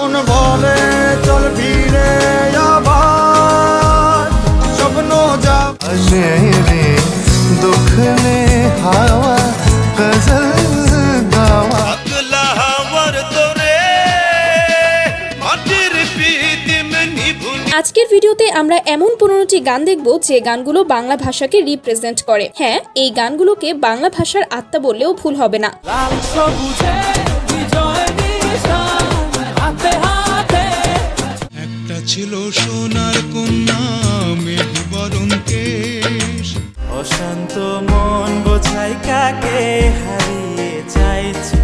মন বলে চল ফিরে স্বপ্ন দুঃখ নে আজকের ভিডিওতে আমরা এমন পনেরোটি গান দেখব যে গানগুলো বাংলা ভাষাকে রিপ্রেজেন্ট করে। হ্যাঁ এই গানগুলোকে বাংলা ভাষার আত্মা বললেও ভুল হবে না। ছিল সোনার কন্যা মেঘ বরণ কেশ। অশান্ত মন বোঝাই কাকে হারিয়ে চাইছি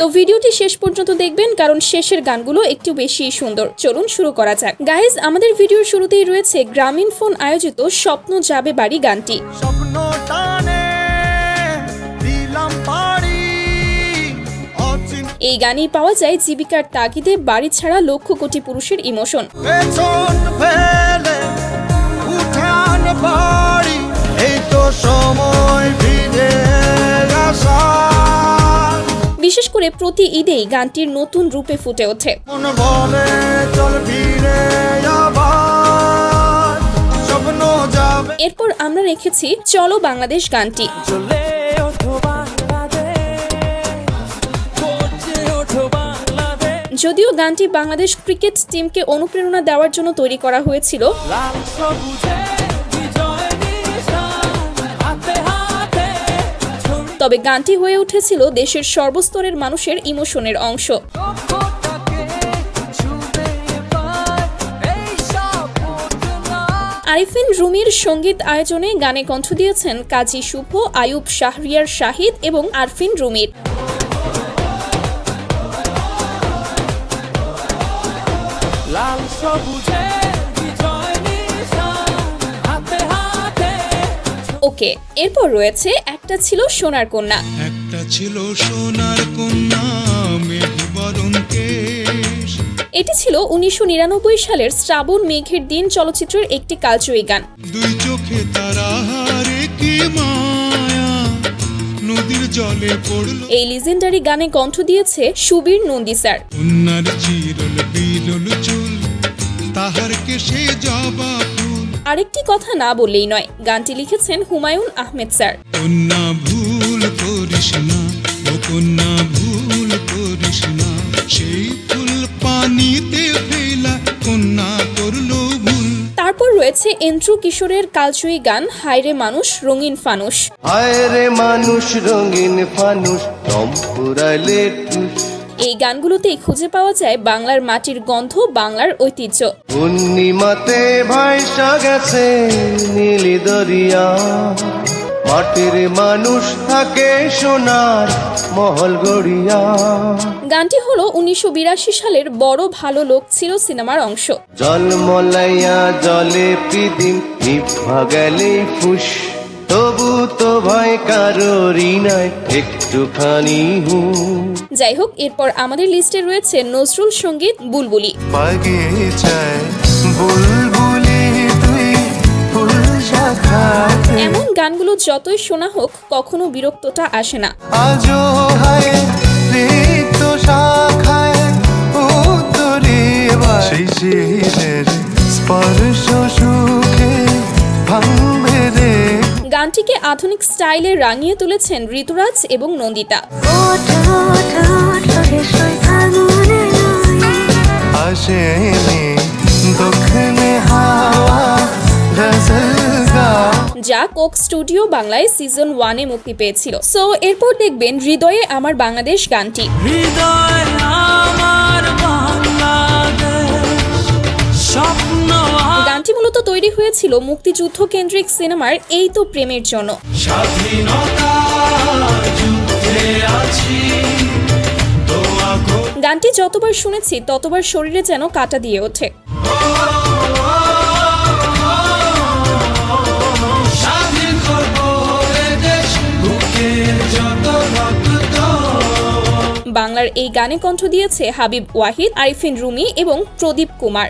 তো ভিডিওটি শেষ পর্যন্ত দেখবেন কারণ শেষের গানগুলো একটু বেশি সুন্দর। চলুন শুরু করা যাক। গাইজ আমাদের ভিডিওর শুরুতেই রয়েছে গ্রামীণ ফোন আয়োজিত স্বপ্ন যাবে বাড়ি গানটি। স্বপ্ন এই গানেই পাওয়া যায় জীবিকার তাগিদে বাড়ি ছাড়া লক্ষ কোটি পুরুষের ইমোশন। বিশেষ করে প্রতি ঈদেই গানটির নতুন রূপে ফুটে ওঠে। এরপর আমরা রেখেছি চলো বাংলাদেশ গানটি। যদিও গানটি বাংলাদেশ ক্রিকেট টিমকে অনুপ্রেরণা দেওয়ার জন্য তৈরি করা হয়েছিল। তবে গানটি হয়ে উঠেছিল দেশের সর্বস্তরের মানুষের ইমোশনের অংশ। আরিফিন রুমির সংগীত আয়োজনে গানে কণ্ঠ দিয়েছেন কাজী শুভ আয়ুব শাহরিয়ার শাহিদ এবং আরফিন রুমির। লাল সবুজে বিজয় নিশান হাতে হাতে। ওকে এরপর রয়েছে একটা ছিল সোনার কন্যা। একটা ছিল সোনার কন্যা মেঘ বরণ কেশ। এটি ছিল উনিশশো নিরানব্বই সালের শ্রাবণ মেঘের দিন চলচ্চিত্রের একটি কালজয়ী গান। দুই চোখে তারা নদীর জলে পড়ল। এই লিজেন্ডারি গানে কণ্ঠ দিয়েছে সুবীর নন্দী স্যার। তাহার কেশে জবা ফুল আরেকটি কথা না বললেই নয় গানটি লিখেছেন হুমায়ুন আহমেদ স্যার। কন্যা ভুল করিস না ও কন্যা ভুল করিস না সেই ফুল পানিতে ফেলা কন্যা করল ভুল। তারপর রয়েছে এন্ট্রু কিশোরের কালজয়ী গান হায়রে মানুষ রঙিন ফানুষ। হায় রে মানুষ রঙিন ফানুষ টুস। এই গানগুলোতেই খুঁজে পাওয়া যায় বাংলার মাটির গন্ধ বাংলার ঐতিহ্য। পূর্ণিমাতে ভাইসা গেছে নীলি দরিয়া। মাটির মানুষ থাকে সোনার মহল গড়িয়া। গানটি হলো উনিশশো বিরাশি সালের বড় ভালো লোক ছিল সিনেমার অংশ। জল মলাইয়া জলে পিদিম গেলে ফুস। তবু তো কারোরই নাই একটুখানি হু যাই হোক এরপর আমাদের লিস্টে রয়েছে নজরুল সংগীত বুলবুলি। বাগিচায় বুলবুলি তুই ফুল শাখাতে। এমন গানগুলো যতই শোনা হোক কখনো বিরক্তটা আসে না। আজো হায় রিক্ত শাখায় উত্তরে সেই শিরের স্পর্শ গানটিকে আধুনিক স্টাইলে রাঙিয়ে তুলেছেন ঋতুরাজ এবং নন্দিতা। যা কোক স্টুডিও বাংলায় সিজন ওয়ানে মুক্তি পেয়েছিল। সো এরপর দেখবেন হৃদয়ে আমার বাংলাদেশ গানটি। হৃদয় তৈরি হয়েছিল মুক্তিযুদ্ধ কেন্দ্রিক সিনেমার এই তো প্রেমের জন্য। গানটি যতবার শুনেছি, ততবার শরীরে যেন কাটা দিয়ে ওঠে। বাংলার এই গানে কণ্ঠ দিয়েছে হাবিব ওয়াহিদ, আরিফিন রুমি এবং প্রদীপ কুমার।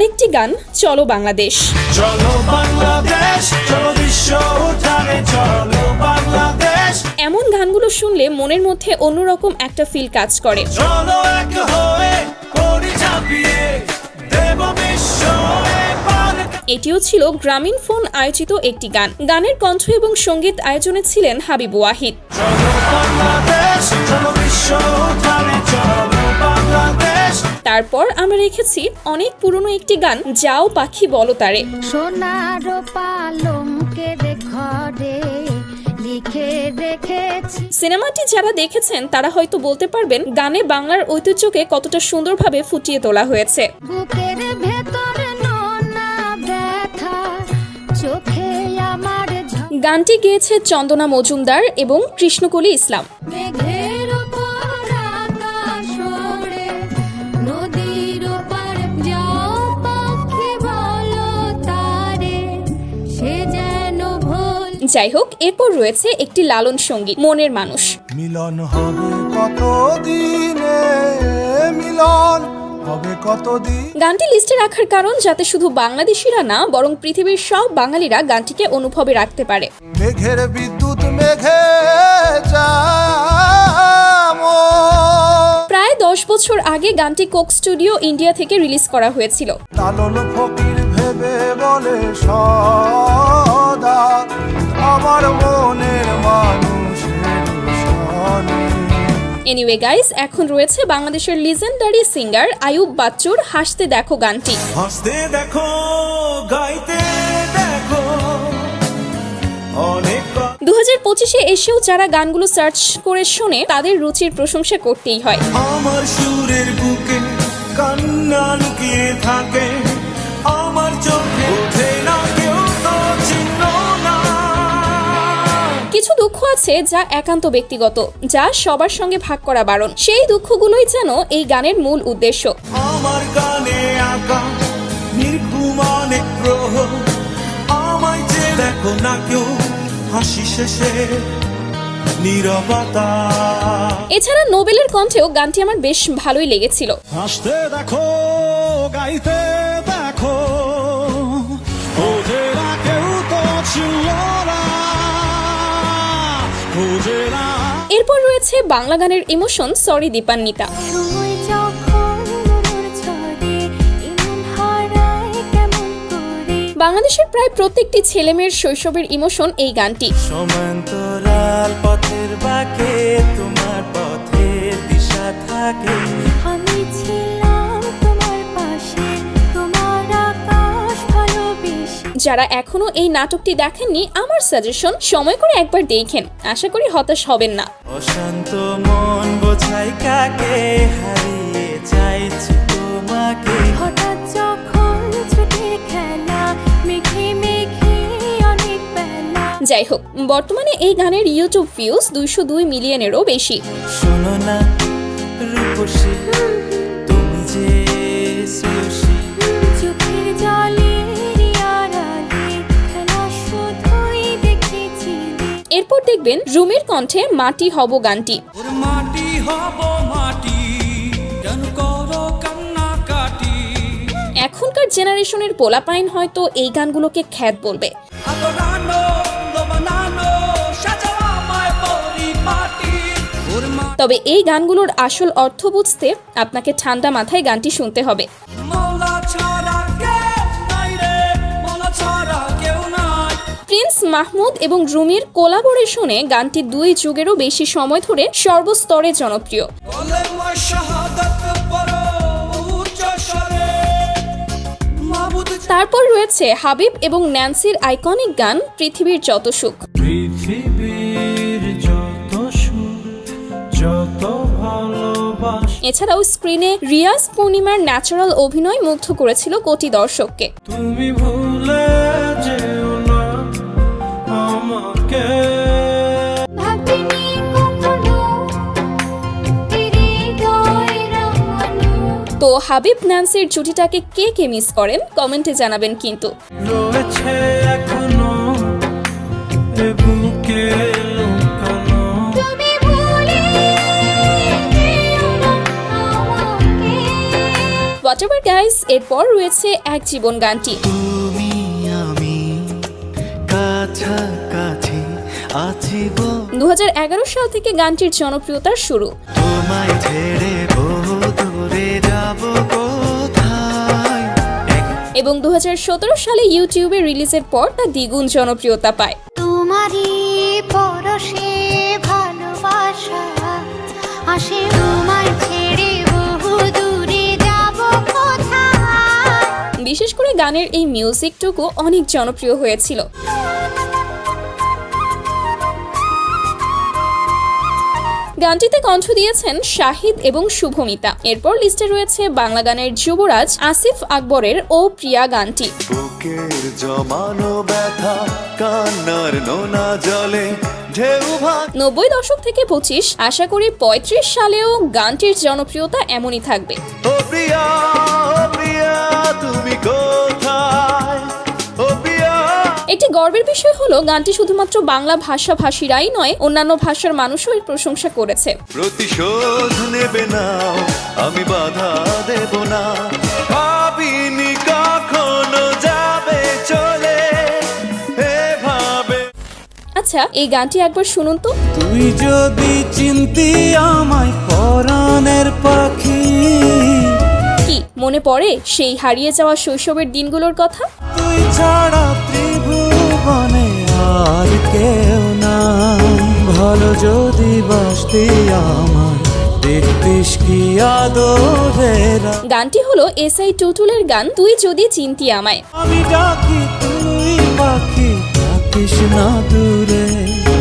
আরেকটি গান চলো বাংলাদেশ। চলো বাংলাদেশ চলো বিশ্ব উঠানে চলো বাংলাদেশ। এমন গানগুলো শুনলে মনের মধ্যে অন্যরকম একটা ফিল কাজ করে। চলো এক হয়ে দেব বিশ্ব এটিও ছিল গ্রামীণ ফোন আয়োজিত একটি গান। গানের কণ্ঠ এবং সংগীত আয়োজনে ছিলেন হাবিব ওয়াহিদ। তারপর আমরা রেখেছি অনেক পুরনো একটি গান যাও পাখি বলো তারে। সোনার পালঙ্কে ঘরে লিখে সিনেমাটি যারা দেখেছেন তারা হয়তো বলতে পারবেন গানে বাংলার ঐতিহ্যকে কতটা সুন্দরভাবে ফুটিয়ে তোলা হয়েছে। গানটি গেয়েছে চন্দনা মজুমদার এবং কৃষ্ণকলি ইসলাম। যাই হোক এরপর রয়েছে একটি লালন সংগীত মনের মানুষ। মিলন হবে কত দিনে মিলন হবে গানটি লিস্টে রাখার কারণ যাতে শুধু বাংলাদেশিরা না বরং পৃথিবীর সব বাঙালিরা গানটিকে অনুভবে রাখতে পারে। মেঘের বিদ্যুৎ মেঘে প্রায় দশ বছর আগে গানটি কোক স্টুডিও ইন্ডিয়া থেকে রিলিজ করা হয়েছিল। লালন ফকির ভেবে বলে সদা। আমার মনের মানুষের সনে এনিওয়ে গাইস এখন রয়েছে বাংলাদেশের লিজেন্ডারি সিঙ্গার আয়ুব বাচ্চুর হাসতে দেখো গানটি। হাসতে দেখো গাইতে দেখো। অনেক দু হাজার পঁচিশে এসেও যারা গানগুলো সার্চ করে শুনে তাদের রুচির প্রশংসা করতেই হয়। আমার সুরের বুকে কান্না লুকিয়ে থাকে আমার চোখে দুঃখ আছে যা একান্ত ব্যক্তিগত যা সবার সঙ্গে ভাগ করা বারণ। সেই দুঃখগুলোই যেন এই গানের মূল উদ্দেশ্য। আমার গানে আঁকা গ্রহ আমায় যে দেখো না কেউ হাসি শেষে নীরবতা। এছাড়া নোবেলের কণ্ঠেও গানটি আমার বেশ ভালোই লেগেছিল। হাসতে দেখো গাইতে দেখো। ওদের কেউ তো ছিল এরপর রয়েছে বাংলা গানের ইমোশন সরি দীপান্বিতা। বাংলাদেশের প্রায় প্রত্যেকটি ছেলেমেয়ের শৈশবের ইমোশন এই গানটি। পথের বাঁকে তোমার পথের দিশা থাকে। আমি ছিলাম তোমার পাশে তোমার আকাশ ভালোবেসে। যারা এখনও এই নাটকটি দেখেননি আমার সাজেশন সময় করে একবার দেখেন। আশা করি হতাশ হবেন না। অশান্ত মন বোঝাই কাকে হারিয়ে চাইছি তোমাকে। হঠাৎ যখন ছুটির খেলা মেঘে মেঘে অনেক বেলা। যাই হোক বর্তমানে এই গানের ইউটিউব ভিউজ দুইশো দুই মিলিয়নেরও বেশি। শোনো না রূপসী তুমি যে শ্রেয়সী। দেখবেন রুমির কণ্ঠে মাটি হব গানটি। মাটি হব মাটি এখনকার জেনারেশনের পোলাপাইন হয়তো এই গানগুলোকে খ্যাত বলবে। তবে এই গানগুলোর আসল অর্থ বুঝতে আপনাকে ঠান্ডা মাথায় গানটি শুনতে হবে। মাহমুদ এবং রুমির কোলাবোরেশনে গানটি দুই যুগেরও বেশি সময় ধরে সর্বস্তরে জনপ্রিয়। তারপর রয়েছে হাবিব এবং ন্যান্সির আইকনিক গান পৃথিবীর যত সুখ। পৃথিবীর যত সুখ যত ভালোবাসা। এছাড়াও স্ক্রিনে রিয়াজ পূর্ণিমার ন্যাচারাল অভিনয় মুগ্ধ করেছিল কোটি দর্শককে। তুমি ভুলে তো হাবিব ন্যান্সির জুটিটাকে কে কে মিস করেন? কমেন্টে জানাবেন কিন্তু। রয়েছে এখনও বুকে হোয়াট এভার গাইস এরপর রয়েছে এক জীবন গানটি। কাছাকাছি আছি গো। দু সাল থেকে গানটির জনপ্রিয়তার শুরু। তোমায় ছেড়ে বহু দূরে যাব এবং দু হাজার সতেরো সালে ইউটিউবে রিলিজের পর তা দ্বিগুণ জনপ্রিয়তা পায়। তোমারই পরশে ভালোবাসা আসে গানের এই মিউজিকটুকু অনেক জনপ্রিয় হয়েছিল। গানটিতে কণ্ঠ দিয়েছেন শাহিদ এবং শুভমিতা। এরপর লিস্টে রয়েছে বাংলা গানের যুবরাজ আসিফ আকবরের ও প্রিয়া গানটি। নব্বই দশক থেকে পঁচিশ আশা করি পঁয়ত্রিশ সালেও গানটির জনপ্রিয়তা এমনই থাকবে। ও প্রিয়া ও প্রিয়া তুমি গর্বের বিষয় হলো গানটি শুধুমাত্র বাংলা ভাষাভাষীরাই নয় অন্যান্য ভাষার মানুষও এর প্রশংসা করেছে। প্রতিশোধ নেবে না আমি বাধা দেব না। ভাবিনি কখনো যাবে চলে আচ্ছা এই গানটি একবার শুনুন তো। তুই যদি চিনতি আমায় পরাণের পাখি। কি মনে পড়ে সেই হারিয়ে যাওয়া শৈশবের দিনগুলোর কথা? তুই ছাড়া ভালো যদি বাসতি আমার দেখতিস কি আদরেরা গানটি হলো এস আই টুটুলের গান তুই যদি চিনতি আমায়। আমি ডাকি তুই পাখি ডাকিস না দূরে।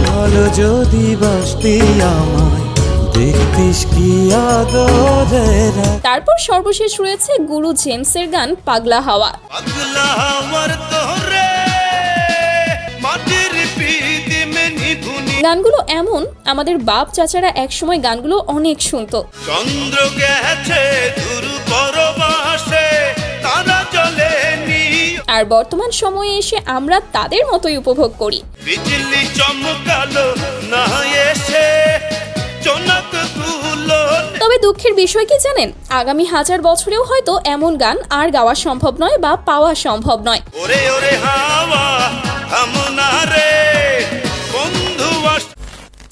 ভালো যদি বাসতি আমায় তারপর সর্বশেষ রয়েছে গুরু জেমসের গান পাগলা হাওয়া। পাগলা আমার তোরে গানগুলো এমন আমাদের বাপ চাচারা একসময় গানগুলো অনেক শুনত। চন্দ্র গেছে আর বর্তমান সময়ে এসে আমরা তাদের মতোই উপভোগ করি। বিজলি চমকালো না এসে জনক তবে দুঃখের বিষয় কি জানেন? আগামী হাজার বছরেও হয়তো এমন গান আর গাওয়া সম্ভব নয় বা পাওয়া সম্ভব নয়। ওরে ওরে হাওয়া রে।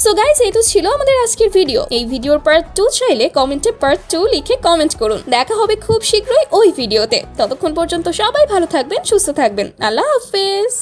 সো গাইজ এই তো ছিল আমাদের আজকের ভিডিও এই ভিডিওর পার্ট টু চাইলে কমেন্টে পার্ট টু লিখে কমেন্ট করুন। দেখা হবে খুব শীঘ্রই ওই ভিডিওতে ততক্ষণ পর্যন্ত সবাই ভালো থাকবেন, সুস্থ থাকবেন। আল্লাহ হাফেজ!